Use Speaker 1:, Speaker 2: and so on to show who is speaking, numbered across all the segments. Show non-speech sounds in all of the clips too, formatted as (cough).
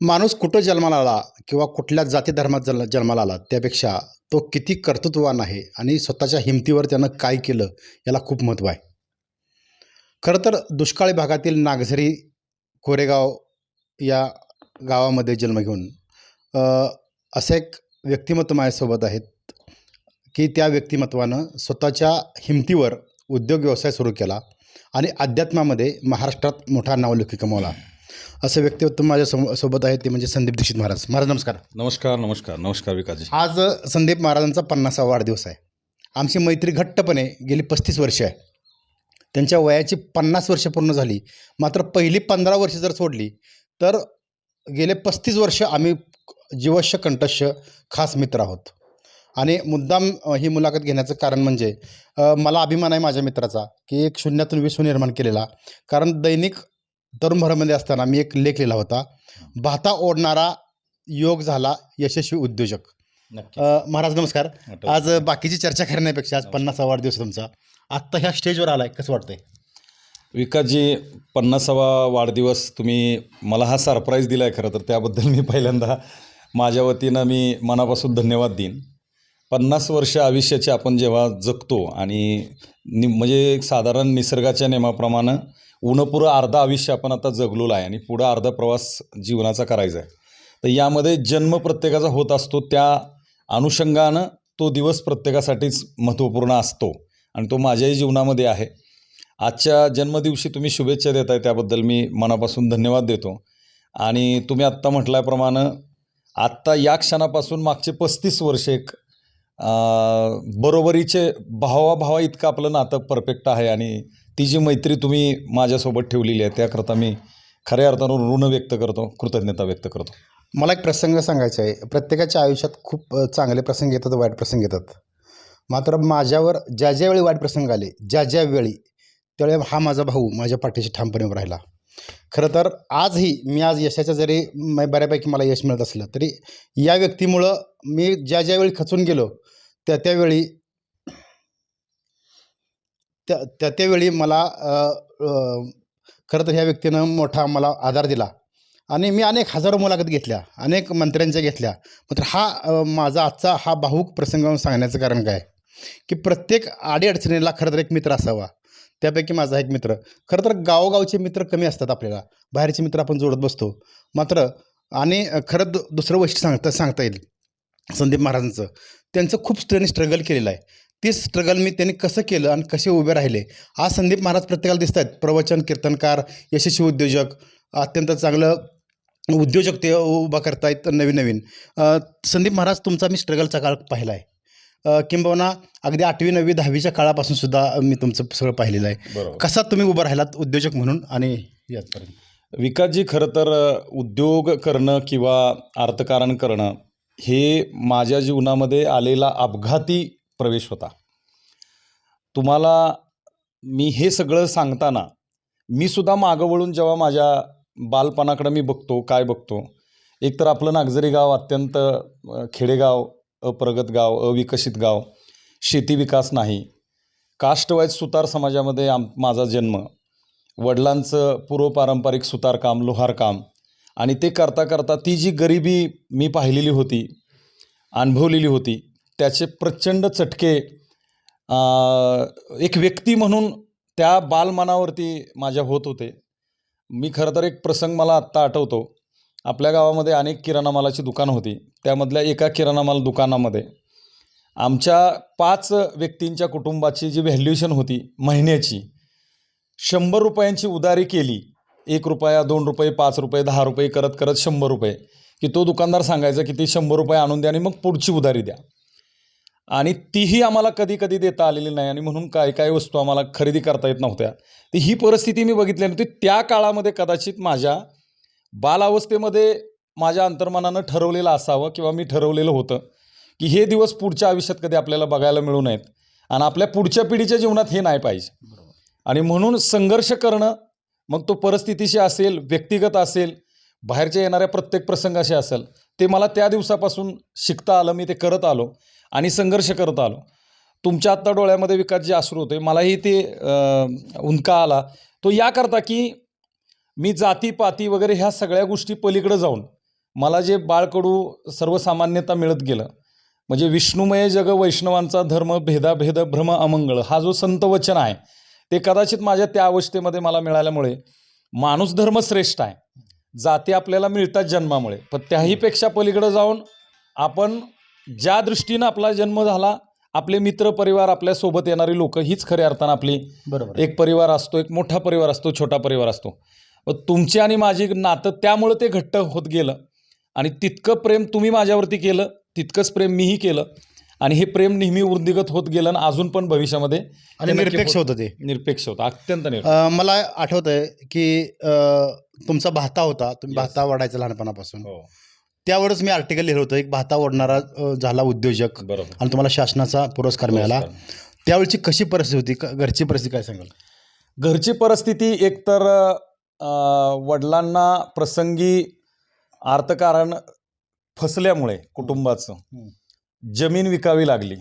Speaker 1: माणूस कुठं जन्माला आला किंवा कुठल्या जाती धर्मात जन्म जन्माला आला त्यापेक्षा तो किती कर्तृत्ववान आहे आणि स्वतःच्या हिमतीवर त्यानं काय केलं याला खूप महत्त्व आहे. खरं तर दुष्काळी भागातील नागझरी कोरेगाव या गावामध्ये जन्म घेऊन असं एक व्यक्तिमत्व माझ्यासोबत आहेत की त्या व्यक्तिमत्वानं स्वतःच्या हिमतीवर उद्योग व्यवसाय सुरू केला आणि अध्यात्मामध्ये महाराष्ट्रात मोठा नावलौकिक कमवला. असं व्यक्तिमत्व माझ्या सम सोबत आहे ते म्हणजे संदीप दीक्षित महाराज. महाराज नमस्कार.
Speaker 2: नमस्कार नमस्कार. नमस्कार विकासजी.
Speaker 1: आज संदीप महाराजांचा पन्नासावा वाढदिवस आहे. आमची मैत्री घट्टपणे गेली पस्तीस वर्षे आहे. त्यांच्या वयाची पन्नास वर्ष पूर्ण झाली. मात्र पहिली पंधरा वर्ष जर सोडली तर गेले पस्तीस वर्ष आम्ही जीवश्य कंठश्य खास मित्र आहोत. आणि मुद्दाम ही मुलाखत घेण्याचं कारण म्हणजे मला अभिमान आहे माझ्या मित्राचा की एक शून्यातून विश्व निर्माण केलेला. कारण दैनिक तरुण भरामध्ये असताना मी एक लेख लिहिला होता. भाता ओढणारा योग झाला यशस्वी उद्योजक. महाराज नमस्कार. आज बाकीची चर्चा करण्यापेक्षा आज पन्नासावा वाढदिवस तुमचा. आत्ता ह्या स्टेजवर आलाय कसं वाटतंय?
Speaker 2: विकासजी पन्नासावा वाढदिवस तुम्ही मला हा सरप्राईज दिला आहे खरं तर त्याबद्दल मी पहिल्यांदा माझ्या वतीनं मी मनापासून धन्यवाद देईन. पन्नास वर्ष आयुष्याचे आपण जेव्हा जगतो आणि नि म्हणजे साधारण निसर्गाच्या नियमाप्रमाणे उन्हपुरं अर्धा आयुष्य आपण आता जगलेलं आहे आणि पुढं अर्धा प्रवास जीवनाचा करायचा आहे. तर यामध्ये जन्म प्रत्येकाचा होत असतो त्या अनुषंगानं तो दिवस प्रत्येकासाठीच महत्त्वपूर्ण असतो आणि तो माझ्याही जीवनामध्ये आहे. आजच्या जन्मदिवशी तुम्ही शुभेच्छा देत आहे त्याबद्दल मी मनापासून धन्यवाद देतो. आणि तुम्ही आत्ता म्हटल्याप्रमाणे आत्ता या क्षणापासून मागचे पस्तीस वर्ष एक बरोबरीचे भावाभावा इतकं आपलं नातं परफेक्ट आहे आणि ती जी मैत्री तुम्ही माझ्यासोबत ठेवलेली आहे त्याकरता मी खऱ्या अर्थानं ऋण व्यक्त करतो कृतज्ञता व्यक्त करतो.
Speaker 1: मला एक प्रसंग सांगायचा आहे. प्रत्येकाच्या आयुष्यात खूप चांगले प्रसंग येतात वाईट प्रसंग येतात. मात्र माझ्यावर ज्या ज्या वेळी वाईट प्रसंग आले ज्या ज्या वेळी त्यावेळी हा माझा भाऊ माझ्या पाठीशी ठामपणे उभा राहिला. खरं तर आजही मी आज यशाच्या जरी म- बऱ्यापैकी मला यश मिळत असलं तरी या व्यक्तीमुळं मी ज्या ज्यावेळी खचून गेलो त्या त्यावेळी त्या त्या त्यावेळी मला खरं तर ह्या व्यक्तीनं मोठा मला आधार दिला. आणि मी अनेक हजारो मुलाखत घेतल्या अनेक मंत्र्यांच्या घेतल्या. मात्र हा माझा आजचा हा भाऊक प्रसंग म्हणून सांगण्याचं कारण काय? की प्रत्येक अडीअडचणीला खरं तर एक मित्र असावा. त्यापैकी माझा एक मित्र. खरं तर गावोगावचे मित्र कमी असतात आपल्याला. बाहेरचे मित्र आपण जोडत बसतो. मात्र आणि खरं दु दुसरं वैशिष्ट्य सांगता सांगता येईल. संदीप महाराजांचं. त्यांचं खूप त्यांनी स्ट्रगल केलेलं आहे. ते स्ट्रगल मी त्यांनी कसं केलं आणि कसे उभे राहिले? आज संदीप महाराज प्रत्येकाला दिसत आहेत प्रवचन कीर्तनकार यशस्वी उद्योजक अत्यंत चांगलं उद्योजक ते उभा करतायत नवीन नवीन. संदीप महाराज तुमचा मी स्ट्रगलचा काळ पाहिला आहे. किंबहुना अगदी आठवी नववी दहावीच्या काळापासून सुद्धा मी तुमचं सगळं पाहिलेलं आहे. कसा तुम्ही उभं राहिलात उद्योजक म्हणून आणि याचपर्यंत
Speaker 2: विकासजी खरं तर उद्योग करणं किंवा अर्थकारण करणं हे माझ्या जीवनामध्ये आलेला अपघाती प्रवेश होता. तुम्हाला मी हे सगळं सांगताना मी सुद्धा मागं वळून जेव्हा माझ्या बालपणाकडं मी बघतो काय बघतो एकतर आपलं नागझरी गाव अत्यंत खेडेगाव अप्रगत गाव अविकसित गाव शेती विकास नाही कास्टवाईज सुतार समाजामध्ये आम माझा जन्म वडिलांचं पूर्वपारंपरिक सुतारकाम लोहारकाम आणि ते करता करता ती जी गरिबी मी पाहिलेली होती अनुभवलेली होती त्याचे प्रचंड चटके एक व्यक्ती म्हणून त्या बालमनावरती माझ्या होत होते. मी खरं तर एक प्रसंग मला आत्ता आठवतो. आपल्या गावामध्ये अनेक किराणा मालाची दुकानं होती. त्यामधल्या एका किराणा माल दुकानामध्ये आमच्या पाच व्यक्तींच्या कुटुंबाची जी व्हॅल्युएशन होती महिन्याची शंभर रुपयांची उदारी केली. एक रुपया दोन रुपये पाच रुपये दहा रुपये करत करत शंभर रुपये. की तो दुकानदार सांगायचा की ती शंभर रुपये आणून द्या आणि मग पुढची उधारी द्या. आणि तीही आम्हाला कधी कधी देता आलेली नाही आणि म्हणून काय काय वस्तू आम्हाला खरेदी करता येत नव्हत्या. तर ही परिस्थिती मी बघितली नव्हती. त्या काळामध्ये कदाचित माझ्या बालावस्थेमध्ये माझ्या अंतर्मनानं ठरवलेलं असावं किंवा मी ठरवलेलं होतं की हे दिवस पुढच्या आयुष्यात कधी आपल्याला बघायला मिळू नयेत. आणि आपल्या पुढच्या पिढीच्या जीवनात हे नाही पाहिजे. आणि म्हणून संघर्ष करणं मग तो परिस्थितीशी असेल व्यक्तिगत असेल बाहेरच्या येणाऱ्या प्रत्येक प्रसंगाशी असेल ते मला त्या दिवसापासून शिकता आलं मी ते करत आलो आणि संघर्ष करत आलो. तुमच्या आत्ता डोळ्यामध्ये विकास जे अश्रू होते मलाही ते उंका आला. तो याकरता की मी जातीपाती वगैरे ह्या सगळ्या गोष्टी पलीकडे जाऊन मला जे बाळकडू सर्वसामान्यता मिळत गेलं म्हणजे विष्णुमय जग वैष्णवांचा धर्म भेदाभेद भ्रम अमंगळ हा जो संत वचन आहे ते कदाचित माझ्या त्या अवस्थेमध्ये मला मिळाल्यामुळे माणूस धर्म श्रेष्ठ आहे. जाती आपल्याला मिळतात जन्मामुळे. पण त्याहीपेक्षा पलीकडे जाऊन आपण ज्या दृष्टीनं आपला जन्म झाला आपले मित्र परिवार आपल्यासोबत येणारी लोक हीच खऱ्या अर्थानं आपली
Speaker 1: बरोबर.
Speaker 2: एक परिवार असतो एक मोठा परिवार असतो छोटा परिवार असतो. तुमची आणि माझी नातं त्यामुळं ते घट्ट होत गेलं. आणि तितकं प्रेम तुम्ही माझ्यावरती केलं तितकंच प्रेम मीही केलं. आणि हे प्रेम नेहमी वृद्धिगत होत गेलं आणि अजून पण भविष्यामध्ये
Speaker 1: आणि
Speaker 2: ते
Speaker 1: निरपेक्ष
Speaker 2: होत-
Speaker 1: ते.
Speaker 2: निरपेक्ष होतं. अत्यंत निरपेक्ष.
Speaker 1: अ, मला आठवत आहे की अ, तुमचा भाता होता. तुम्ही
Speaker 2: Yes.
Speaker 1: भाता ओढायचा लहानपणापासून.
Speaker 2: हो.
Speaker 1: त्यावरच मी आर्टिकल लिहिलं होतं एक भाता ओढणारा अ, झाला उद्योजक.
Speaker 2: बरोबर.
Speaker 1: आणि तुम्हाला शासनाचा पुरस्कार मिळाला. त्यावेळची कशी परिस्थिती होती? क- घरची परिस्थिती काय सांगाल?
Speaker 2: घरची परिस्थिती एकतर अ, वडिलांना प्रसंगी अर्थकारण फसल्यामुळे कुटुंबाचं.
Speaker 1: हम्म.
Speaker 2: जमीन विकावी लागली.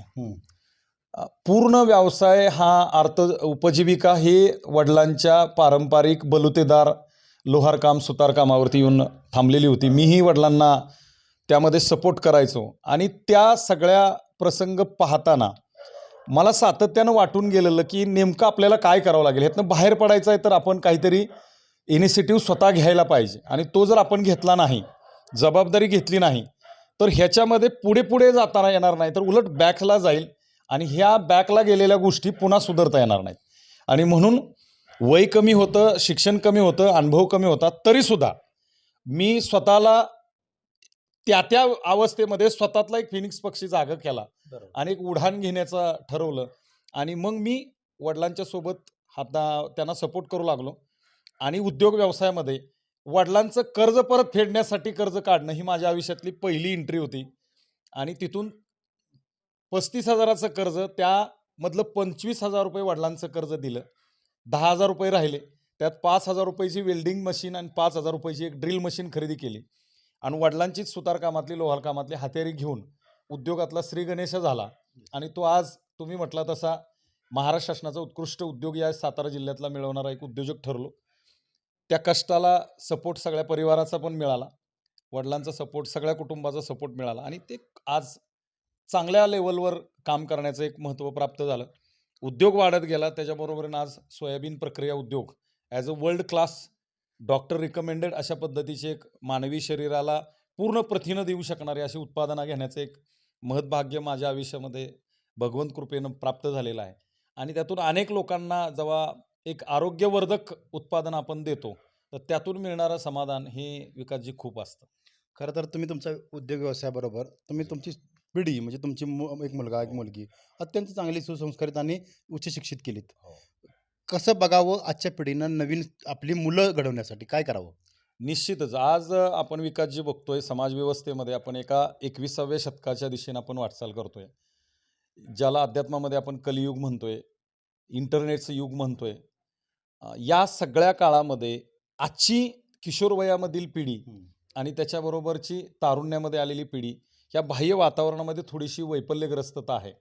Speaker 2: पूर्ण व्यवसाय हा अर्थ उपजीविका ही वडिलांच्या पारंपरिक बलुतेदार लोहारकाम सुतारकामावरती येऊन थांबलेली होती. मीही वडिलांना त्यामध्ये सपोर्ट करायचो. आणि त्या सगळ्या प्रसंग पाहताना मला सातत्यानं वाटून गेलेलं की नेमकं आपल्याला काय करावं लागेल? ह्यातनं बाहेर पडायचं आहे तर आपण काहीतरी इनिशिएटिव्ह स्वतः घ्यायला पाहिजे. आणि तो जर आपण घेतला नाही जबाबदारी घेतली नाही तर ह्याच्यामध्ये पुढे पुढे जाताना येणार नाही तर उलट बॅकला जाईल आणि ह्या बॅकला गेलेल्या गोष्टी पुन्हा सुधारता येणार नाहीत. आणि म्हणून वय कमी होतं शिक्षण कमी होतं अनुभव कमी होता तरीसुद्धा मी स्वतःला त्या त्या अवस्थेमध्ये स्वतःतला एक फिनिक्स पक्षी जागा केला आणि एक उड्डाण घेण्याचं ठरवलं. आणि मग मी वडिलांच्या सोबत हाता त्यांना सपोर्ट करू लागलो. आणि उद्योग व्यवसायामध्ये वडिलांचं कर्ज परत फेडण्यासाठी कर्ज काढणं ही माझ्या आयुष्यातली पहिली एंट्री होती. आणि तिथून पस्तीस हजाराचं कर्ज त्यामधलं पंचवीस हजार रुपये वडिलांचं कर्ज दिलं. दहा हजार रुपये राहिले. त्यात पाच हजार रुपयाची वेल्डिंग मशीन आणि पाच हजार रुपयाची एक ड्रिल मशीन खरेदी केली. आणि वडिलांचीच सुतारकामातली लोहारकामातली हातेरी घेऊन उद्योगातला श्री गणेश झाला. आणि तो आज तुम्ही म्हटला तसा महाराष्ट्र शासनाचा उत्कृष्ट उद्योग या सातारा जिल्ह्यातला मिळवणारा एक उद्योजक ठरलो. त्या कष्टाला सपोर्ट सगळ्या परिवाराचा पण मिळाला. वडिलांचा सपोर्ट सगळ्या कुटुंबाचा सपोर्ट मिळाला आणि ते आज चांगल्या लेवलवर काम करण्याचं एक महत्त्व प्राप्त झालं. उद्योग वाढत गेला त्याच्याबरोबरीनं आज सोयाबीन प्रक्रिया उद्योग as a world class doctor recommended अशा पद्धतीचे एक मानवी शरीराला पूर्ण प्रथिनं देऊ शकणारे अशी उत्पादनं घेण्याचं एक महत्भाग्य माझ्या आयुष्यामध्ये भगवंत कृपेनं प्राप्त झालेलं आहे. आणि त्यातून अनेक लोकांना जेव्हा एक आरोग्यवर्धक उत्पादन आपण देतो तर त्यातून मिळणारं समाधान हे विकासजी खूप असतं.
Speaker 1: खरं तर तुम्ही तुमचा उद्योग व्यवसायाबरोबर तुम्ही तुमची पिढी म्हणजे तुमची मु एक मुलगा एक मुलगी अत्यंत चांगली सुसंस्कारित आणि उच्च शिक्षित केलीत.
Speaker 2: हो.
Speaker 1: कसं बघावं आजच्या पिढीनं नवीन आपली मुलं घडवण्यासाठी? काय करावं?
Speaker 2: निश्चितच. आज अ, आपण विकासजी बघतोय समाजव्यवस्थेमध्ये आपण एका एकविसाव्या शतकाच्या दिशेने आपण वाटचाल करतोय. ज्याला अध्यात्मामध्ये आपण कलियुग म्हणतोय इंटरनेटचं युग म्हणतोय या सगळ्या काळामध्ये आजची किशोरवयामधील पिढी आणि त्याच्याबरोबरची तारुण्यामध्ये आलेली पिढी या बाह्य वातावरणामध्ये थोडीशी वैफल्यग्रस्तता आहे.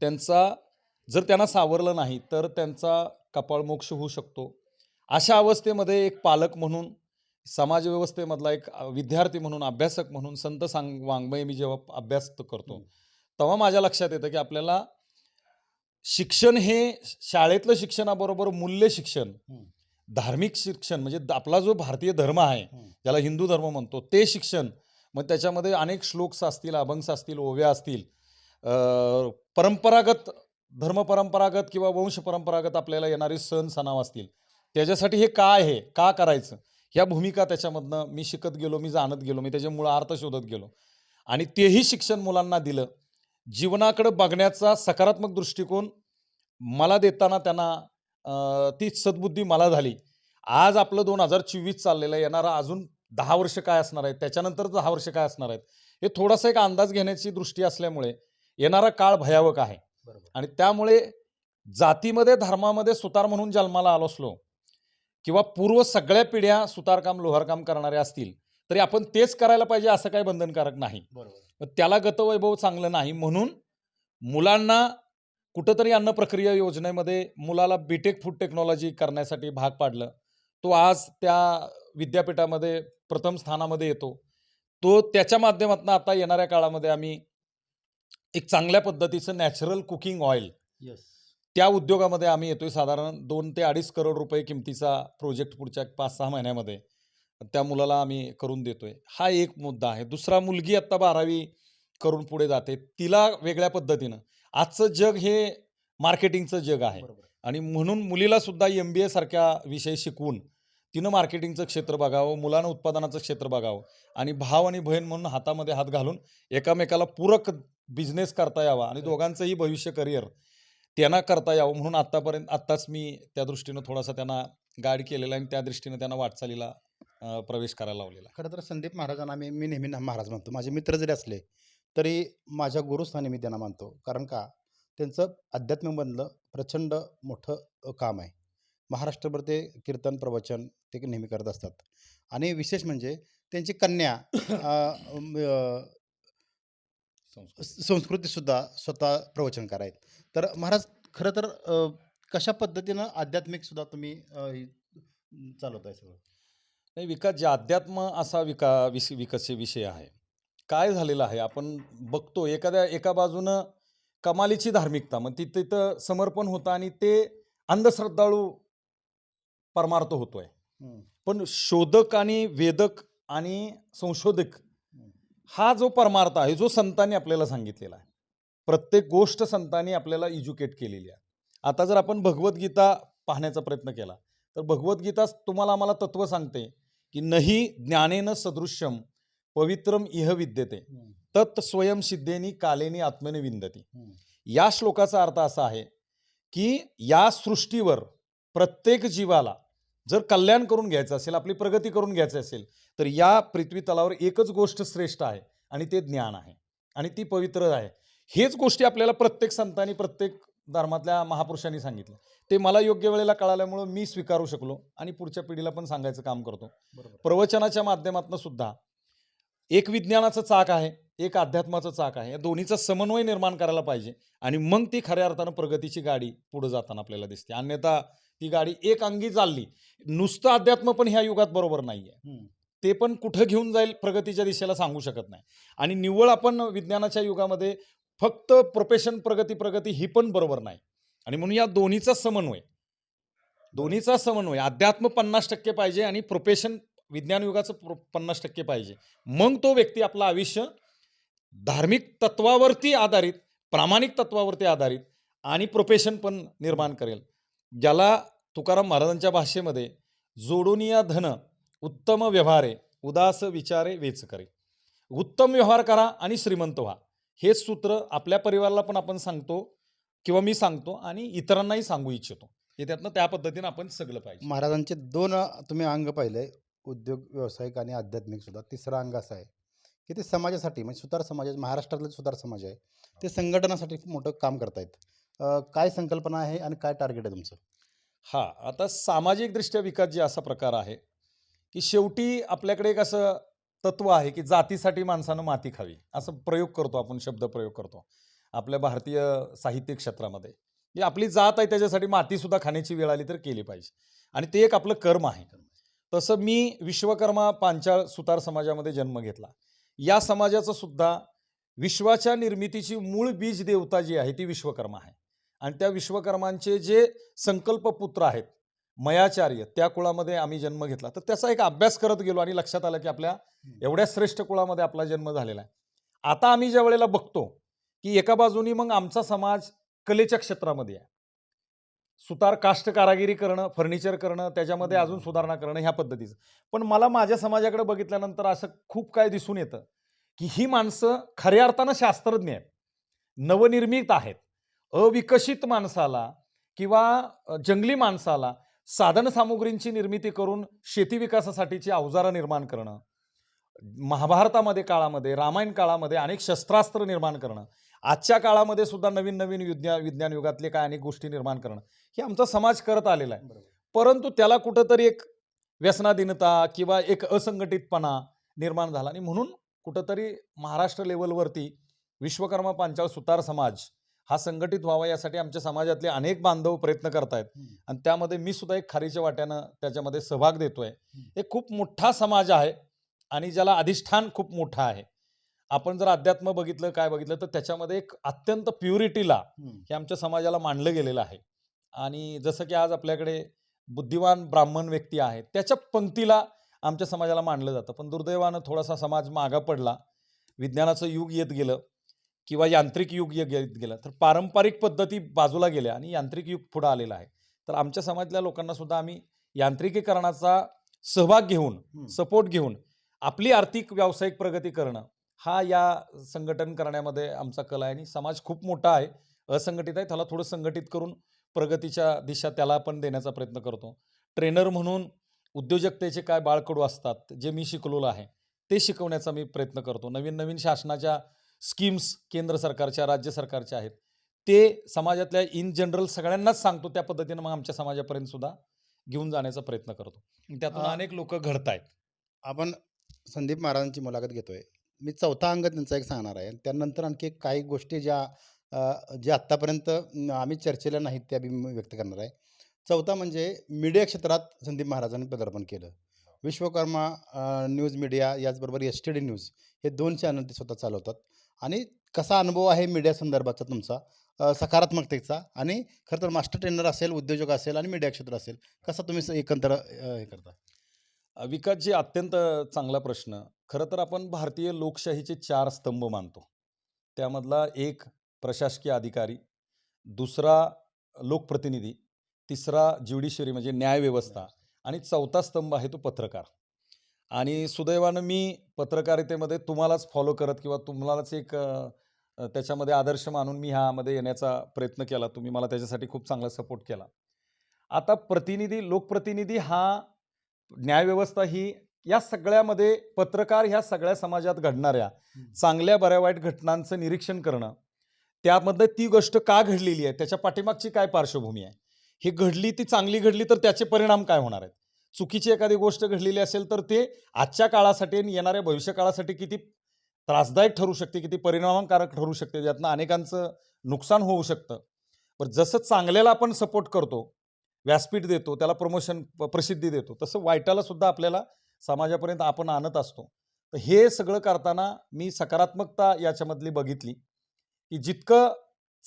Speaker 2: त्यांचा जर त्यांना सावरलं नाही तर त्यांचा कपाळमोक्ष होऊ शकतो. अशा अवस्थेमध्ये एक पालक म्हणून समाजव्यवस्थेमधला एक विद्यार्थी म्हणून अभ्यासक म्हणून संत सांग वाङ्मय मी जेव्हा अभ्यास करतो. तेव्हा माझ्या लक्षात येतं की आपल्याला शिक्षण हे शाळेतलं शिक्षणाबरोबर मूल्य शिक्षण. धार्मिक शिक्षण म्हणजे आपला जो भारतीय धर्म आहे. ज्याला हिंदू धर्म म्हणतो ते शिक्षण. मग त्याच्यामध्ये अनेक श्लोक्स असतील अभंग्स असतील ओव्या असतील. परंपरागत धर्म परंपरागत किंवा वंश परंपरागत आपल्याला येणारे सण सणाव असतील. त्याच्यासाठी हे काय आहे का करायचं? ह्या भूमिका त्याच्यामधनं मी शिकत गेलो मी जाणत गेलो मी त्याचे मूळ अर्थ शोधत गेलो. आणि तेही शिक्षण मुलांना दिलं. जीवनाकडे बघण्याचा सकारात्मक दृष्टिकोन मला देताना त्यांना ती सद्बुद्धी मला झाली. आज आपलं दोन हजार चोवीस चाललेलं आहे. येणारा अजून दहा वर्ष काय असणार आहेत? त्याच्यानंतर दहा वर्ष काय असणार आहेत? हे थोडासा एक अंदाज घेण्याची दृष्टी असल्यामुळे येणारा काळ भयावक आहे. आणि त्यामुळे जातीमध्ये धर्मामध्ये सुतार म्हणून जन्माला आलो असलो किंवा पूर्व सगळ्या पिढ्या सुतारकाम लोहारकाम करणाऱ्या असतील तरी आपण तेच करायला पाहिजे असं काही बंधनकारक नाही.
Speaker 1: बरोबर.
Speaker 2: त्याला गतवैभव चांगलं नाही म्हणून मुलांना कुठंतरी अन्न प्रक्रिया योजनेमध्ये मुलाला बीटेक फूड टेक्नॉलॉजी करण्यासाठी भाग पाडलं. तो आज त्या विद्यापीठामध्ये प्रथम स्थानामध्ये येतो. तो त्याच्या माध्यमातून आता येणाऱ्या काळामध्ये आम्ही एक चांगल्या पद्धतीचं नॅचरल कुकिंग ऑइल
Speaker 1: येस
Speaker 2: त्या उद्योगामध्ये आम्ही येतोय. साधारण दोन ते अडीच करोड रुपये किमतीचा प्रोजेक्ट पुढच्या पाच सहा महिन्यामध्ये. त्या मुलाला आम्ही करून देतोय. हा एक मुद्दा आहे. दुसरा मुलगी आत्ता बारावी करून पुढे जाते. तिला वेगळ्या पद्धतीनं. आजचं जग हे मार्केटिंगचं जग आहे. आणि म्हणून मुलीला सुद्धा एम बी ए सारख्या विषय शिकवून तिनं मार्केटिंगचं क्षेत्र बघावं मुलानं उत्पादनाचं क्षेत्र बघावं आणि भाव आणि बहीण म्हणून हातामध्ये हात घालून एकामेकाला पूरक बिझनेस करता यावा आणि दोघांचंही भविष्य करिअर त्यांना करता यावं. म्हणून आत्तापर्यंत आत्ताच मी त्या दृष्टीनं थोडासा त्यांना गाईड केलेला आणि त्या दृष्टीनं त्यांना वाटचालीला अं, प्रवेश करायला लावलेला.
Speaker 1: खरं तर संदीप महाराजांना मी मी नेहमी ना- महाराज म्हणतो. माझे मित्र जरी असले तरी माझ्या गुरुस्थानी मी त्यांना मानतो. कारण का? त्यांचं अध्यात्ममधलं प्रचंड मोठं अ, काम आहे. महाराष्ट्रभर ते कीर्तन प्रवचन ते नेहमी करत असतात. आणि विशेष म्हणजे त्यांची कन्या अ, म, अ, स- संस्कृतीसुद्धा स्वतः प्रवचन करायत तर महाराज खरं तर अ, कशा पद्धतीनं आध्यात्मिकसुद्धा तुम्ही अ, हे चालवताय सगळं?
Speaker 2: नाही विकास जे अध्यात्म असा विका विष विकसचे विषय आहे. काय झालेलं आहे? आपण बघतो एखाद्या एका बाजूनं कमालीची धार्मिकता मग तिथं तिथं समर्पण होतं आणि ते अंधश्रद्धाळू परमार्थ होतोय. पण शोधक आणि वेदक आणि संशोधक. हा. जो परमार्थ आहे जो संतांनी आपल्याला सांगितलेला आहे. प्रत्येक गोष्ट संतांनी आपल्याला एज्युकेट केलेली आहे. आता जर आपण भगवद्गीता पाहण्याचा प्रयत्न केला तर भगवद्गीता तुम्हाला आम्हाला तत्व सांगते. की नही ज्ञानेन सदृश्यम पवित्रम इह विद्यते. तत् स्वयं सिद्धेनी कालेनी आत्मेने विंदती. या श्लोकाचा अर्थ असा आहे की या सृष्टीवर प्रत्येक जीवाला जर कल्याण करून घ्यायचं असेल आपली प्रगती करून घ्यायची असेल तर या पृथ्वी तलावर एकच गोष्ट श्रेष्ठ आहे आणि ते ज्ञान आहे आणि ती पवित्र आहे हेच गोष्टी आपल्याला प्रत्येक संतांनी प्रत्येक धर्मातल्या महापुरुषांनी सांगितलं. ते मला योग्य वेळेला कळाल्यामुळं मी स्वीकारू शकलो आणि पुढच्या पिढीला पण सांगायचं काम करतो. प्रवचनाच्या माध्यमातून सुद्धा एक विज्ञानाचं चाक आहे एक अध्यात्माचं चाक आहे. या दोन्हीचा समन्वय निर्माण करायला पाहिजे आणि मग ती खऱ्या अर्थानं प्रगतीची गाडी पुढे जाताना आपल्याला दिसते. अन्यथा ती गाडी एक अंगी चालली. नुसतं अध्यात्म पण ह्या युगात बरोबर नाही आहे. ते पण कुठं घेऊन जाईल प्रगतीच्या दिशेला सांगू शकत नाही. आणि निव्वळ आपण विज्ञानाच्या युगामध्ये फक्त प्रोफेशन प्रगती प्रगती ही पण बरोबर नाही. आणि म्हणून या दोन्हीचा समन्वय. दोन्हीचा समन्वय. अध्यात्म पन्नास टक्के पाहिजे आणि प्रोफेशन विज्ञान युगाचं प्रो- पन्नास टक्के पाहिजे. मग तो व्यक्ती आपलं आयुष्य धार्मिक तत्वावरती आधारित प्रामाणिक तत्वावरती आधारित आणि प्रोफेशन पण निर्माण करेल. ज्याला तुकाराम महाराजांच्या भाषेमध्ये जोडुनिया धन उत्तम व्यवहारे उदास विचारे वेच करे. उत्तम व्यवहार करा आणि श्रीमंत व्हा. हेच सूत्र आपल्या परिवाराला पण आपण सांगतो किंवा मी सांगतो आणि इतरांनाही सांगू इच्छितो. हे त्यातनं त्या पद्धतीनं आपण सगळं पाहिजे.
Speaker 1: महाराजांचे दोन तुम्ही अंग पाहिले उद्योग व्यावसायिक आणि आध्यात्मिक सुद्धा. तिसरं अंग असं आहे की ते समाजासाठी म्हणजे सुतार समाज महाराष्ट्रातलं सुतार समाज आहे ते संघटनासाठी खूप मोठं काम करतायत. अ, काय संकल्पना आहे आणि काय टार्गेट आहे तुमचं?
Speaker 2: हा आता सामाजिकदृष्ट्या विकास जे असा प्रकार आहे की शेवटी आपल्याकडे एक असं तत्व आहे की जातीसाठी माणसानं माती खावी. असं प्रयोग करतो आपण शब्द प्रयोग करतो. आपल्या भारतीय साहित्य क्षेत्रामध्ये. ही आपली जात आहे त्याच्यासाठी मातीसुद्धा खाण्याची वेळ आली तर केली पाहिजे. आणि ते एक आपलं कर्म आहे. तसं मी विश्वकर्मा पांचाळ सुतार समाजामध्ये जन्म घेतला. या समाजाचं सुद्धा विश्वाच्या निर्मितीची मूळ बीज देवता जी आहे ती विश्वकर्मा आहे. आणि त्या विश्वकर्मांचे जे संकल्प पुत्र आहेत मयाचार्य त्या कुळामध्ये आम्ही जन्म घेतला. तर त्याचा एक अभ्यास करत गेलो आणि लक्षात आलं की आपल्या एवढ्या श्रेष्ठ कुळामध्ये आपला जन्म झालेला आहे. आता आम्ही ज्या वेळेला बघतो की एका बाजूनी मग आमचा समाज कलेच्या क्षेत्रामध्ये आहे. सुतार काष्ट कारागिरी करणं फर्निचर करणं त्याच्यामध्ये अजून सुधारणा करणं ह्या पद्धतीचं. पण मला माझ्या समाजाकडे बघितल्यानंतर असं खूप काय दिसून येतं की ही माणसं खऱ्या अर्थानं शास्त्रज्ञ आहेत. नवनिर्मित आहेत. अविकसित माणसाला किंवा जंगली माणसाला साधन सामुग्रींची निर्मिती करून शेती विकासासाठीची अवजारं निर्माण करणं. महाभारतामध्ये काळामध्ये रामायण काळामध्ये अनेक शस्त्रास्त्र निर्माण करणं. आजच्या काळामध्ये सुद्धा नवीन नवीन विज्ञान विज्ञान युगातले काय अनेक गोष्टी निर्माण करणं. हे आमचा समाज करत आलेला आहे. परंतु त्याला कुठंतरी एक व्यसनाधीनता किंवा एक असंघटितपणा निर्माण झाला. आणि म्हणून कुठंतरी महाराष्ट्र लेवलवरती विश्वकर्मा पांचाळ सुतार समाज हा संघटित व्हावा यासाठी आमच्या समाजातले अनेक बांधव प्रयत्न करतायत. आणि त्यामध्ये मी सुद्धा एक खारीच्या वाट्यानं त्याच्यामध्ये सहभाग देतोय. एक खूप मोठा समाज आहे आणि ज्याला अधिष्ठान खूप मोठं आहे. आपण जर अध्यात्म बघितलं काय बघितलं तर त्याच्यामध्ये एक अत्यंत प्युरिटीला हे आमच्या समाजाला मांडलं गेलेलं आहे. आणि जसं की आज आपल्याकडे बुद्धिवान ब्राह्मण व्यक्ती आहेत त्याच्या पंक्तीला आमच्या समाजाला मांडलं जातं. पण दुर्दैवानं थोडासा समाज मागा पडला. विज्ञानाचं युग येत गेलं. किंवा यांत्रिक युग गेलं तर पारंपरिक पद्धती बाजूला गेल्या आणि यांत्रिक युग पुढं आलेलं आहे. तर आमच्या समाजातल्या लोकांना सुद्धा आम्ही यांत्रिकीकरणाचा सहभाग घेऊन. सपोर्ट घेऊन आपली आर्थिक व्यावसायिक प्रगती करणं हा या संघटन करण्यामध्ये आमचा कल आहे आणि समाज खूप मोठा आहे असंघटित आहे त्याला थोडं संघटित करून प्रगतीच्या दिशा त्याला पण देण्याचा प्रयत्न करतो. ट्रेनर म्हणून उद्योजकतेचे काय बाळकडू असतात जे मी शिकलेलो आहे ते शिकवण्याचा मी प्रयत्न करतो. नवीन नवीन शासनाच्या स्कीम्स केंद्र सरकारच्या राज्य सरकारच्या आहेत. ते समाजातल्या इन जनरल सगळ्यांनाच सांगतो त्या पद्धतीनं मग आमच्या समाजापर्यंत सुद्धा घेऊन जाण्याचा प्रयत्न करतो. त्यातून अनेक लोक घडत आहेत
Speaker 1: आपण संदीप महाराजांची मुलाखत घेतोय. मी चौथा अंग त्यांचा एक सांगणार आहे. त्यानंतर आणखी काही गोष्टी ज्या ज्या आत्तापर्यंत आम्ही चर्चेला नाहीत त्या मी व्यक्त करणार आहे. चौथा म्हणजे मीडिया क्षेत्रात संदीप महाराजांनी पदार्पण केलं. विश्वकर्मा न्यूज मीडिया याचबरोबर एस टी डी न्यूज हे दोन चॅनल ते स्वतः चालवतात. आणि कसा अनुभव आहे मीडिया संदर्भाचा तुमचा? सकारात्मकतेचा आणि खरं तर मास्टर ट्रेनर असेल उद्योजक असेल आणि मीडिया क्षेत्र असेल कसा तुम्ही एकंदर हे करता?
Speaker 2: विकासजी अत्यंत चांगला प्रश्न. खरं तर आपण भारतीय लोकशाहीचे चार स्तंभ मानतो. त्यामधला एक प्रशासकीय अधिकारी दुसरा लोकप्रतिनिधी तिसरा ज्युडिशरी म्हणजे न्यायव्यवस्था आणि चौथा स्तंभ आहे तो पत्रकार. आणि सुदैवानं मी पत्रकारितेमध्ये तुम्हालाच फॉलो करत किंवा तुम्हालाच एक त्याच्यामध्ये आदर्श मानून मी ह्यामध्ये येण्याचा प्रयत्न केला. तुम्ही मला त्याच्यासाठी खूप चांगला सपोर्ट केला. आता प्रतिनिधी लोकप्रतिनिधी हा न्यायव्यवस्था ही या सगळ्यामध्ये पत्रकार ह्या सगळ्या समाजात घडणाऱ्या चांगल्या बऱ्या वाईट घटनांचं निरीक्षण करणं. त्यामध्ये ती गोष्ट का घडलेली आहे? त्याच्या पाठीमागची काय पार्श्वभूमी आहे? हे घडली ती चांगली घडली तर त्याचे परिणाम काय होणार आहेत? चुकीची एखादी गोष्ट घडलेली असेल तर ते आजच्या काळासाठी आणि येणाऱ्या भविष्य काळासाठी किती त्रासदायक ठरू शकते किती परिणामकारक ठरू शकते ज्यातनं अनेकांचं नुकसान होऊ शकतं. पण जसं चांगल्याला आपण सपोर्ट करतो व्यासपीठ देतो त्याला प्रमोशन प्रसिद्धी देतो तसं वाईटाला सुद्धा आपल्याला समाजापर्यंत आपण आणत असतो. तर हे सगळं करताना मी सकारात्मकता याच्यामधली बघितली की जितकं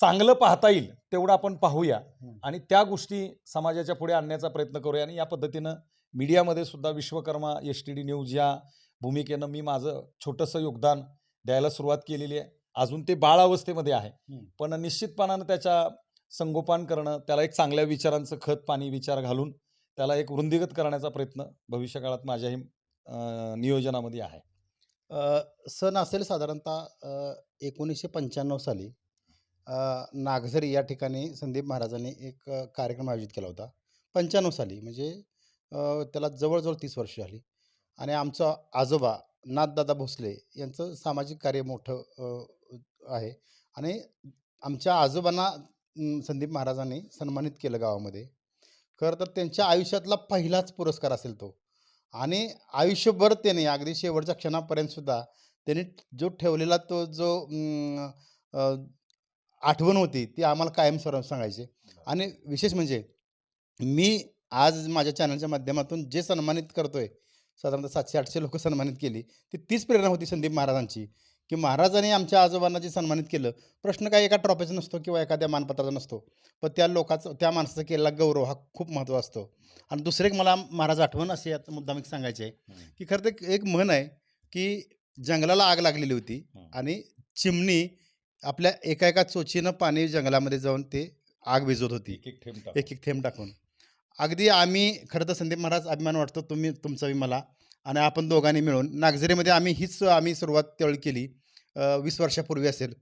Speaker 2: चांगलं पाहता येईल तेवढं आपण पाहूया. आणि त्या गोष्टी समाजाच्या पुढे आणण्याचा प्रयत्न करूया. आणि या पद्धतीनं मीडियामध्ये सुद्धा Vishwakarma S T D news या भूमिकेनं मी माझं छोटंसं योगदान द्यायला सुरुवात केलेली आहे. अजून ते बाळावस्थेमध्ये आहे.
Speaker 1: हम्म.
Speaker 2: पण निश्चितपणानं त्याच्या संगोपन करणं त्याला एक चांगल्या विचारांचं खत पाणी विचार घालून त्याला एक वृंदीगत करण्याचा प्रयत्न भविष्यकाळात माझ्याही नियोजनामध्ये आहे.
Speaker 1: सण असेल साधारणतः एकोणीसशे पंच्याण्णव साली. नागझरी या ठिकाणी संदीप महाराजांनी एक कार्यक्रम आयोजित केला होता. पंच्याण्णव साली म्हणजे त्याला जवळजवळ तीस वर्ष झाली. आणि आमचा आजोबा नाथदादा भोसले यांचं सामाजिक कार्य मोठं आहे. आणि आमच्या आजोबांना संदीप महाराजांनी सन्मानित केलं गावामध्ये. खरं तर त्यांच्या आयुष्यातला पहिलाच पुरस्कार असेल तो. आणि आयुष्यभर त्याने अगदी शेवटच्या क्षणापर्यंतसुद्धा त्यांनी जो ठेवलेला तो जो आठवण होती ती आम्हाला कायम सर्व सांगायचे. आणि विशेष म्हणजे मी आज माझ्या चॅनलच्या माध्यमातून जे सन्मानित करतोय साधारणतः सातशे आठशे लोक सन्मानित केली ती तीच प्रेरणा होती संदीप महाराजांची की महाराजांनी आमच्या आजोबांना जे सन्मानित केलं प्रश्न काय एका ट्रॉफीचा नसतो किंवा एखाद्या मानपत्राचा नसतो पण त्या लोकाचं त्या माणसाचा केलेला गौरव हा खूप महत्त्व असतो. आणि दुसरं एक मला महाराज आठवण असे यात मुद्दाम एक सांगायचे आहे की खरं तर एक म्हण आहे की जंगलाला आग लागलेली होती. आणि चिमणी आपल्या एका एका चोचीनं पाणी जंगलामध्ये जाऊन ते आग विझवत होती.
Speaker 2: एक एक थेंब टाक.
Speaker 1: एक एक थेंब टाकून. अगदी आम्ही खरं तर संदीप महाराज अभिमान वाटतो तुम्ही तुमचा मला आणि आपण दोघांनी मिळून. नागझरीमध्ये आम्ही हीच आम्ही सुरुवात त्यावेळी केली अ, वीस वर्षापूर्वी असेल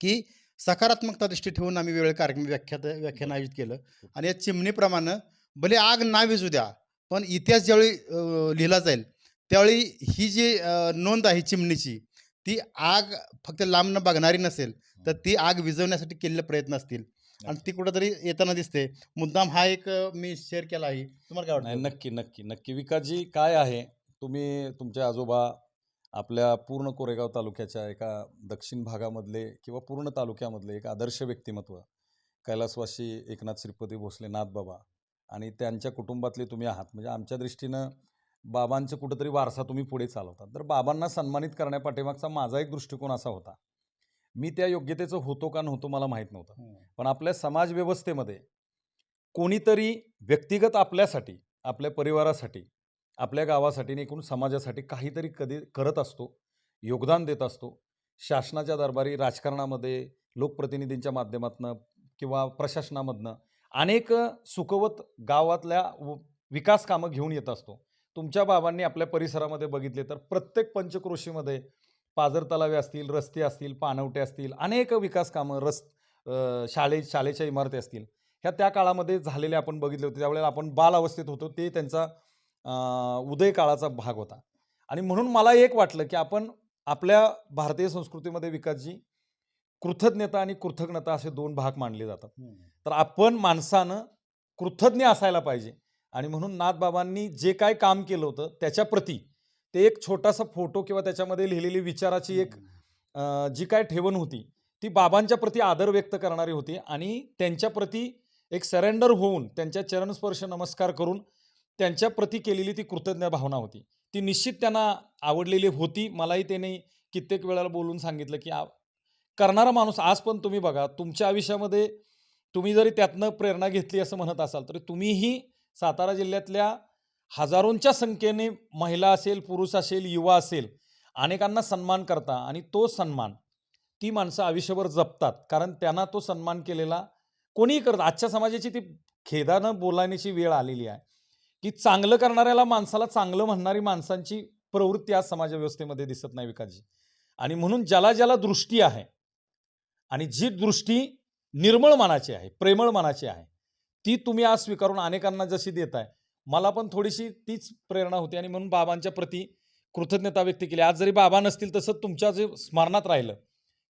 Speaker 1: की सकारात्मकता दृष्टी ठेवून आम्ही वेगवेगळे कार्यक्रम व्याख्यात व्याख्यान आयोजित केलं. आणि या चिमणीप्रमाणे भले आग ना विजू द्या पण इतिहास ज्यावेळी अ, लिहिला जाईल त्यावेळी ही जी अ, नोंद आहे चिमणीची ती आग फक्त लांब न बघणारी नसेल तर ती आग विझवण्यासाठी केलेले प्रयत्न असतील. आणि ती कुठंतरी येताना दिसते. मुद्दाम हा एक मी शेअर केला आहे. तुम्हाला काय वाटतं?
Speaker 2: नक्की नक्की नक्की. विकासजी काय आहे? तुम्ही तुमचे आजोबा आपल्या पूर्ण कोरेगाव तालुक्याच्या एका दक्षिण भागामधले किंवा पूर्ण तालुक्यामधले एक आदर्श व्यक्तिमत्व कैलासवासी एकनाथ श्रीपती भोसले नाथबाबा आणि त्यांच्या कुटुंबातले तुम्ही आहात. म्हणजे आमच्या दृष्टीनं बाबांचं कुठंतरी वारसा तुम्ही पुढे चालवता. तर बाबांना सन्मानित करण्यापाठीमागचा माझा एक दृष्टिकोन असा होता. मी त्या योग्यतेचं होतो का नव्हतो मला माहीत नव्हतं. पण आपल्या समाज व्यवस्थेमध्ये कोणीतरी व्यक्तिगत आपल्यासाठी आपल्या परिवारासाठी आपल्या गावासाठी आणि एकूण समाजासाठी काहीतरी कधी करत असतो योगदान देत असतो. शासनाच्या दरबारी राजकारणामध्ये लोकप्रतिनिधींच्या माध्यमातून किंवा प्रशासनामधनं अनेक सुखवत गावातल्या व- विकास कामं घेऊन येत असतो. तुमच्या बाबांनी आपल्या परिसरामध्ये बघितले तर प्रत्येक पंचक्रोशीमध्ये पाझर तलावे असतील रस्ते असतील पाणवटे असतील अनेक विकास कामं रस शाळे शाळेच्या इमारती असतील. ह्या त्या काळामध्ये झालेल्या आपण बघितले होते. त्यावेळेला आपण बाल अवस्थेत होतो. ते त्यांचा उदय काळाचा भाग होता. आणि म्हणून मला एक वाटलं की आपण आपल्या भारतीय संस्कृतीमध्ये विकासजी कृतज्ञता आणि कृतज्ञता असे दोन भाग मानले जातात. तर आपण माणसानं कृतज्ञ असायला पाहिजे. आणि म्हणून नाथबाबांनी जे काय काम केलं होतं त्याच्या प्रती ते एक छोटासा फोटो किंवा त्याच्यामध्ये लिहिलेली विचाराची एक जी काय ठेवण होती ती बाबांच्या प्रती आदर व्यक्त करणारी होती आणि त्यांच्या प्रती एक सरेंडर होऊन त्यांच्या चरणस्पर्श नमस्कार करून त्यांच्या प्रती केलेली ती कृतज्ञ भावना होती. ती निश्चित त्यांना आवडलेली होती. मलाही त्याने कित्येक वेळेला बोलून सांगितलं की आ- करणारा माणूस आज पण तुम्ही बघा तुमच्या आयुष्यामध्ये तुम्ही जरी त्यातनं प्रेरणा घेतली असं म्हणत असाल तरी तुम्हीही सातारा जिल्ह्यातल्या हजारोंच्या संख्येने महिला असेल पुरुष असेल युवा असेल अनेकांना सन्मान करता आणि तो सन्मान ती माणसं आयुष्यभर जपतात. कारण त्यांना तो सन्मान केलेला कोणीही करत आजच्या समाजाची ती खेदानं बोलाण्याची वेळ आलेली आहे. की चांगलं करणाऱ्याला माणसाला चांगलं म्हणणारी माणसांची प्रवृत्ती आज समाजव्यवस्थेमध्ये दिसत नाही विकासजी. आणि म्हणून ज्याला ज्याला दृष्टी आहे आणि जी दृष्टी निर्मळ मनाची आहे प्रेमळ मनाची आहे ती तुम्ही आज स्वीकारून अनेकांना जशी देताय. मला पण थोडीशी तीच प्रेरणा होती आणि म्हणून बाबांच्या प्रती कृतज्ञता व्यक्त केली. आज जरी बाबा नसतील तसं तुमच्या जे स्मरणात राहिलं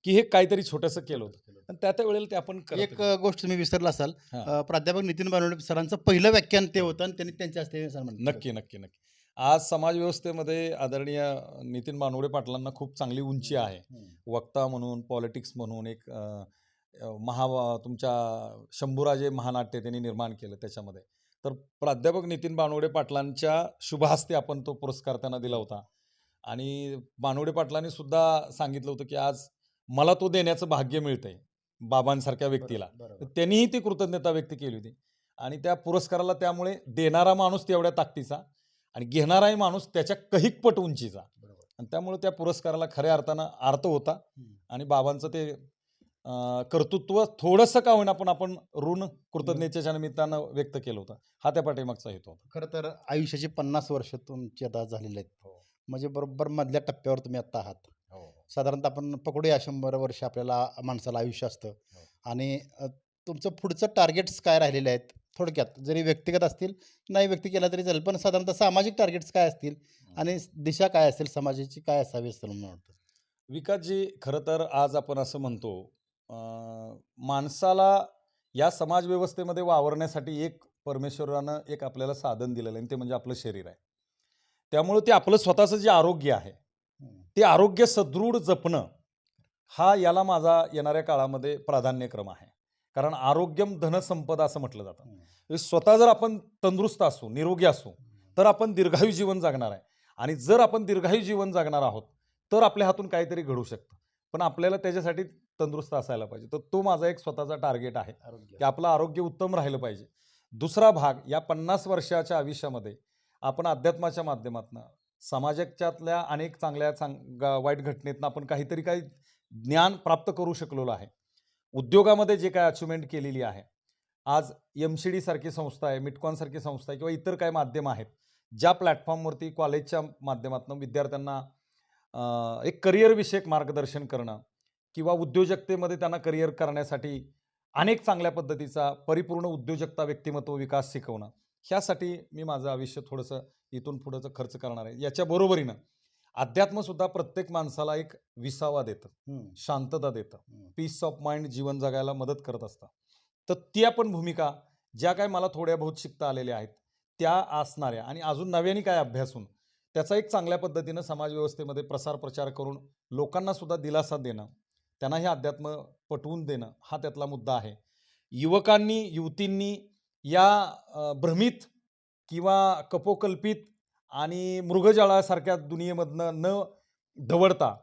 Speaker 2: की हे काहीतरी छोटंसं केलं होतं. आणि त्या त्या वेळेला ते आपण
Speaker 1: एक गोष्ट तुम्ही विसरला असाल. प्राध्यापक नितीन बानवडे सरांचं पहिलं व्याख्यान ते होतं आणि त्यांनी त्यांच्या हस्ते.
Speaker 2: नक्की नक्की नक्की. आज समाज व्यवस्थेमध्ये आदरणीय नितीन मानवडे पाटलांना खूप चांगली उंची आहे. वक्ता म्हणून पॉलिटिक्स म्हणून एक महा तुमच्या शंभूराजे महानाट्य त्यांनी निर्माण केलं त्याच्यामध्ये तर प्राध्यापक नितीन बानवडे पाटलांच्या शुभहस्ते आपण तो पुरस्कार त्यांना दिला होता आणि बानवडे पाटलांनी सुद्धा सांगितलं होतं की आज मला तो देण्याचं भाग्य मिळतंय बाबांसारख्या व्यक्तीला. त्यांनीही ती कृतज्ञता व्यक्त केली होती आणि त्या पुरस्काराला त्यामुळे देणारा माणूस तेवढ्या ताकदीचा आणि घेणाराही माणूस त्याच्या कैकपट उंचीचा. आणि त्यामुळे त्या पुरस्काराला खऱ्या अर्थानं अर्थ होता. आणि बाबांचं ते कर्तृत्व थोडंसं का होईना पण आपण ऋण कृतज्ञतेच्या निमित्तानं व्यक्त केलं होतं. हा त्या पाठीमागचा हेतू होता.
Speaker 1: खरं तर आयुष्याची पन्नास वर्ष तुमची आता झालेली आहेत. म्हणजे बरोबर मधल्या टप्प्यावर तुम्ही आता आहात. साधारणतः आपण पकडूया शंभर वर्ष आपल्याला माणसाला आयुष्य असतं. आणि अ, तुमचं पुढचं टार्गेट्स काय राहिलेले आहेत? थोडक्यात जरी व्यक्तिगत असतील नाही व्यक्ती केला तरी चालेल पण साधारणतः सामाजिक टार्गेट्स काय असतील? आणि दिशा काय असेल? समाजाची काय असावी असं मला वाटतं?
Speaker 2: विकासजी खरं तर आज आपण असं म्हणतो माणसाला या समाजव्यवस्थेमध्ये वावरण्यासाठी एक परमेश्वरानं एक आपल्याला साधन दिलेलं आहे आणि ते म्हणजे आपलं शरीर आहे. त्यामुळं ते आपलं स्वतःचं जे आरोग्य आहे ते आरोग्य सदृढ जपणं हा याला माझा येणाऱ्या काळामध्ये प्राधान्यक्रम आहे. कारण आरोग्यम धनसंपदा असं म्हटलं जातं. म्हणजे स्वतः जर आपण तंदुरुस्त असू निरोगी असू तर आपण दीर्घायू जीवन जगणार आहे. आणि जर आपण दीर्घायू जीवन जगणार आहोत तर आपल्या हातून काहीतरी घडू शकतं. पण आपल्याला त्याच्यासाठी तंदुरुस्त असायला पाहिजे. तर तो माझा एक स्वतःचा टार्गेट आहे. की आपलं आरोग्य उत्तम राहिलं पाहिजे. दुसरा भाग या पन्नास वर्षाच्या आयुष्यामध्ये आपण अध्यात्माच्या माध्यमातून समाजाच्यातल्या अनेक चांगल्या चांग वाईट घटनेतनं आपण काहीतरी काही ज्ञान प्राप्त करू शकलेलो आहे. उद्योगामध्ये जे काय अचिव्हमेंट केलेली आहे आज एम सी डी सारखी संस्था आहे मिटकॉन सारखी संस्था आहे किंवा इतर काही माध्यम आहेत ज्या प्लॅटफॉर्मवरती कॉलेजच्या माध्यमातून विद्यार्थ्यांना एक करिअरविषयक मार्गदर्शन करणं किंवा उद्योजकतेमध्ये त्यांना करिअर करण्यासाठी अनेक चांगल्या पद्धतीचा परिपूर्ण उद्योजकता व्यक्तिमत्व विकास शिकवणं ह्यासाठी मी माझं आयुष्य थोडंसं इथून पुढंचं खर्च करणार आहे याच्या बरोबरीनं अध्यात्मसुद्धा प्रत्येक माणसाला एक विसावा देतं. शांतता देतं. पीस ऑफ माइंड जीवन जगायला मदत करत असतं तर त्या पण भूमिका ज्या काय मला थोड्या बहुत शिकता आलेल्या आहेत त्या असणाऱ्या आणि अजून नव्याने काय अभ्यासून त्याचा एक चांगल्या पद्धतीनं समाज व्यवस्थेमध्ये प्रसार प्रचार करून लोकांना सुद्धा दिलासा देणं त्यांना हे अध्यात्म पटवून देणं हा त्यातला मुद्दा आहे. युवकांनी युवतींनी या भ्रमित किंवा कपोकल्पित आणि मृगजळासारख्या दुनियेमधनं न दवडता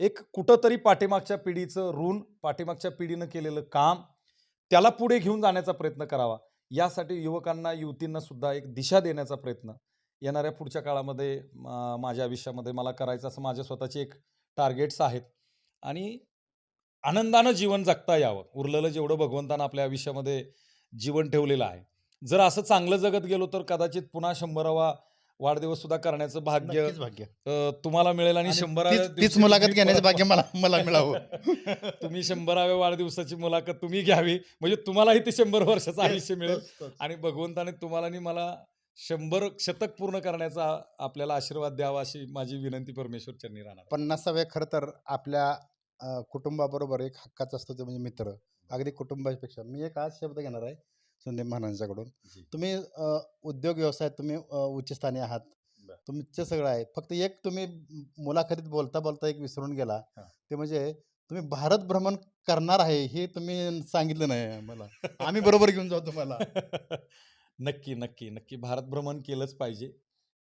Speaker 2: एक कुठंतरी पाठीमागच्या पिढीचं ऋण पाठीमागच्या पिढीनं केलेलं काम त्याला पुढे घेऊन जाण्याचा प्रयत्न करावा. यासाठी युवकांना युवतींना सुद्धा एक दिशा देण्याचा प्रयत्न येणाऱ्या पुढच्या काळामध्ये माझ्या आयुष्यामध्ये मला करायचं असं माझ्या स्वतःचे एक टार्गेट्स आहेत. आणि आनंदानं जीवन जगता यावं. उरलेलं जेवढं भगवंतानं आपल्या आयुष्यामध्ये जीवन ठेवलेलं आहे. जर असं चांगलं जगत गेलो तर कदाचित पुन्हा शंभरावा वाढदिवस सुद्धा करण्याचं भाग्य
Speaker 1: भाग्य.
Speaker 2: तुम्हाला मिळेल आणि
Speaker 1: तीच- मुलाखत घेण्याचं भाग्य मला मला मिळावं. (laughs)
Speaker 2: तुम्ही शंभराव्या वाढदिवसाची मुलाखत तुम्ही घ्यावी. म्हणजे तुम्हालाही ते शंभर वर्षाचं आयुष्य मिळेल. आणि भगवंताने तुम्हाला आणि मला शंभर शतक पूर्ण करण्याचा आपल्याला आशीर्वाद द्यावा अशी माझी विनंती परमेश्वर चरणी राहणार.
Speaker 1: पन्नासाव्या खरं तर आपल्या कुटुंबाबरोबर एक हक्काचा असतो ते म्हणजे मित्र. अगदी कुटुंबापेक्षा. मी एक आज शब्द घेणार आहे संदीप महाराजांच्याकडून.
Speaker 2: जी.
Speaker 1: तुम्ही अ, उद्योग व्यवसायात तुम्ही अ, उच्चस्थानी आहात.
Speaker 2: बर.
Speaker 1: तुमचं सगळं आहे. फक्त एक तुम्ही मुलाखतीत बोलता बोलता एक विसरून गेला.
Speaker 2: हा.
Speaker 1: ते म्हणजे तुम्ही भारत भ्रमण करणार आहे हे तुम्ही सांगितलं नाही मला आम्ही (laughs) बरोबर घेऊन जाऊ तुम्हाला. (laughs)
Speaker 2: नक्की नक्की नक्की भारत भ्रमण केलंच पाहिजे.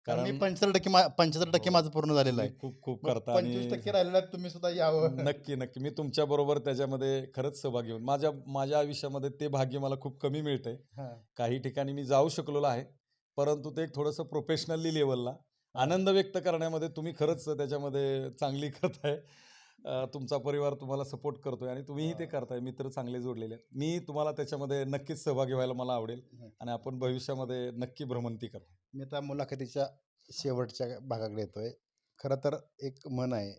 Speaker 1: कारण मी पंच्याहत्तर टक्के मा- पंच्याहत्तर टक्के
Speaker 2: हो.
Speaker 1: माझं पूर्ण झालेलं आहे.
Speaker 2: तुम्ही खूप खूप करता
Speaker 1: पंचवीस टक्के राहिलेलं तुम्ही सुद्धा यावं. (laughs)
Speaker 2: नक्की नक्की. मी तुमच्या बरोबर त्याच्यामध्ये खरंच सहभागी होऊन माझ्या माझ्या आयुष्यामध्ये ते भाग्य मला खूप कमी मिळतंय.
Speaker 1: हा.
Speaker 2: काही ठिकाणी मी जाऊ शकलेलो आहे परंतु ते एक थोडंसं प्रोफेशनली लेवलला आनंद व्यक्त करण्यामध्ये तुम्ही खरंच त्याच्यामध्ये चांगली करताय. तुमचा परिवार तुम्हाला सपोर्ट करतोय आणि तुम्हीही ते करताय. मित्र चांगले जोडलेले मी तुम्हाला त्याच्यामध्ये नक्कीच सहभागी व्हायला मला आवडेल. आणि आपण भविष्यामध्ये नक्की भ्रमंती करू.
Speaker 1: मी आता मुलाखतीच्या शेवटच्या भागाकडे येतोय. खरं तर एक म्हण आहे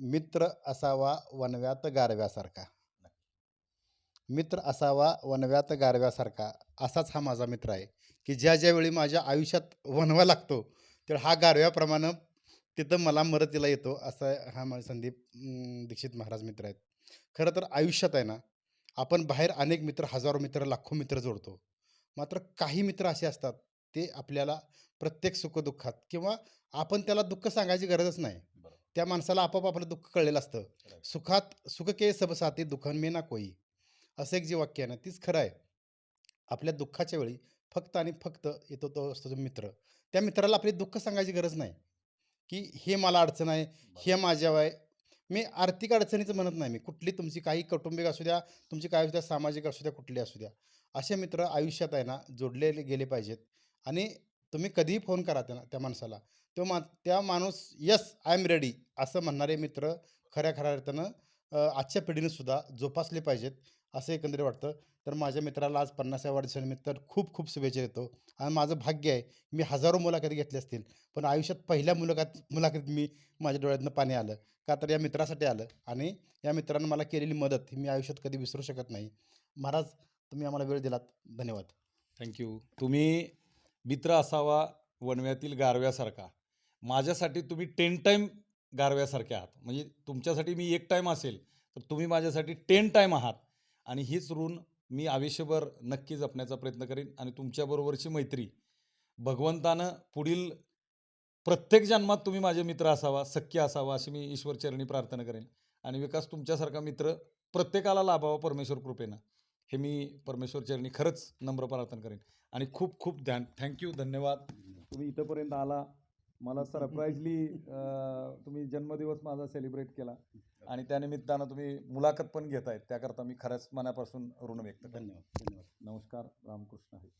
Speaker 1: मित्र असावा वनव्यात गारव्यासारखा. मित्र असावा वनव्यात गारव्यासारखा असाच हा माझा मित्र आहे की ज्या ज्यावेळी माझ्या आयुष्यात वनवा लागतो तर हा गारव्याप्रमाणे तिथं मला मदतीला येतो असा हा माझा संदीप अं, दीक्षित महाराज मित्र आहेत. खरं तर आयुष्यात आहे ना आपण बाहेर अनेक मित्र हजारो मित्र लाखो मित्र जोडतो. मात्र काही मित्र असे असतात ते आपल्याला प्रत्येक सुखदुःखात किंवा आपण त्याला दुःख सांगायची गरजच नाही.
Speaker 2: बरोबर.
Speaker 1: त्या माणसाला आपोआप आपलं दुःख कळलेलं असतं.
Speaker 2: Right.
Speaker 1: सुखात सुख के सब साथी दुःखन मे ना कोई. असं एक जे वाक्य आहे ना तीच खरं आहे. आपल्या दुःखाच्या वेळी फक्त आणि फक्त येतो तो असतो तो मित्र. त्या मित्राला आपले दुःख सांगायची गरज नाही. की हे मला अडचण आहे हे माझ्या आहे. मी आर्थिक अडचणीचं म्हणत नाही. मी कुठली तुमची काही कौटुंबिक असू द्या तुमची काय असू द्या सामाजिक असू द्या कुठली असू द्या. असे मित्र आयुष्यात आहे ना जोडले गेले पाहिजेत. आणि तुम्ही कधीही फोन करा त्यांना त्या माणसाला. तो मा त्या माणूस यस आय एम रेडी असं म्हणणारे मित्र खऱ्या खऱ्या अर्थानं आजच्या पिढीने सुद्धा जोपासले पाहिजेत. असं एकंदरीत वाटतं. तर माझ्या मित्राला आज पन्नासाव्या वाढदिवसानिमित्त खूप खूप शुभेच्छा देतो. आणि माझं भाग्य आहे मी हजारो मुलाखती घेतल्या असतील. पण आयुष्यात पहिल्या मुलाखत मुलाखतीत मी माझ्या डोळ्यातनं पाणी आलं. का तर या मित्रासाठी आलं. आणि या मित्रानं मला केलेली मदत ही मी आयुष्यात कधी विसरू शकत नाही. महाराज तुम्ही आम्हाला वेळ दिलात. धन्यवाद.
Speaker 2: थँक्यू तुम्ही मित्र असावा वनव्यातील गारव्यासारखा. माझ्यासाठी तुम्ही टेन टाईम गारव्यासारखे आहात. म्हणजे तुमच्यासाठी मी एक टाईम असेल तर तुम्ही माझ्यासाठी टेन टाईम आहात. आणि हीच ऋण मी आयुष्यभर नक्की जपण्याचा प्रयत्न करेन. आणि तुमच्याबरोबरची मैत्री. भगवंतानं पुढील प्रत्येक जन्मात तुम्ही माझे मित्र असावा सख्य असावा अशी मी ईश्वरचरणी प्रार्थना करेन. आणि विकास तुमच्यासारखा मित्र प्रत्येकाला लाभावा परमेश्वर कृपेनं. हे मी परमेश्वर चरणी खरंच नम्र प्रार्थना करेन. आणि खूप खूप ध्यान. थँक्यू. धन्यवाद. तुम्ही इथंपर्यंत आला. मला सरप्राईजली (laughs) तुम्ही जन्मदिवस माझा सेलिब्रेट केला आणि त्यानिमित्तानं तुम्ही मुलाखत पण घेतायत. त्याकरता मी खरंच मनापासून ऋण व्यक्त करतो.
Speaker 1: धन्यवाद धन्यवाद.
Speaker 2: नमस्कार रामकृष्ण हरी